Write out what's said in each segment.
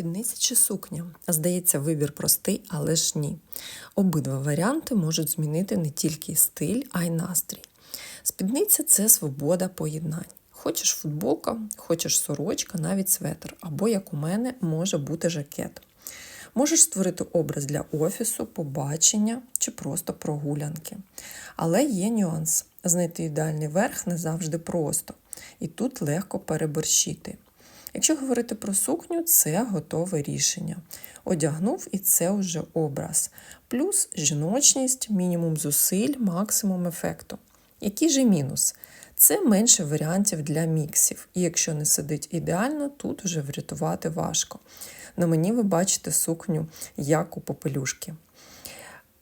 Спідниця чи сукня? Здається, вибір простий, але ж ні. Обидва варіанти можуть змінити не тільки стиль, а й настрій. Спідниця це свобода поєднань. Хочеш футболка, хочеш сорочка, навіть светр, або, як у мене, може бути жакет. Можеш створити образ для офісу, побачення чи просто прогулянки. Але є нюанс: знайти ідеальний верх не завжди просто, і тут легко переборщити. Якщо говорити про сукню, це готове рішення. Одягнув і це вже образ. Плюс жіночність, мінімум зусиль, максимум ефекту. Який же мінус? Це менше варіантів для міксів, і якщо не сидить ідеально, тут вже врятувати важко. На мені ви бачите сукню як у попелюшки.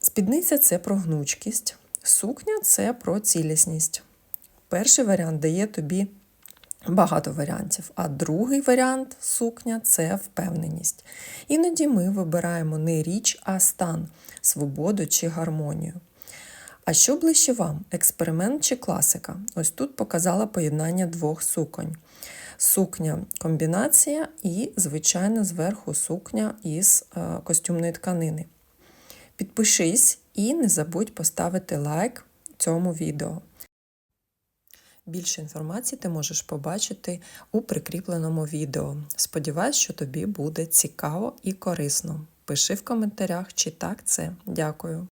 Спідниця це про гнучкість, сукня це про цілісність. Перший варіант дає тобі багато варіантів, а другий варіант сукня це впевненість. Іноді ми вибираємо не річ, а стан, свободу чи гармонію. А що ближче вам? Експеримент чи класика? Ось тут показала поєднання двох суконь. Сукня комбінація і, звичайно, зверху сукня із е, костюмної тканини. Підпишись і не забудь поставити лайк цьому відео. Більше інформації ти можеш побачити у прикріпленому відео. Сподіваюсь, що тобі буде цікаво і корисно. Пиши в коментарях, чи так це. Дякую.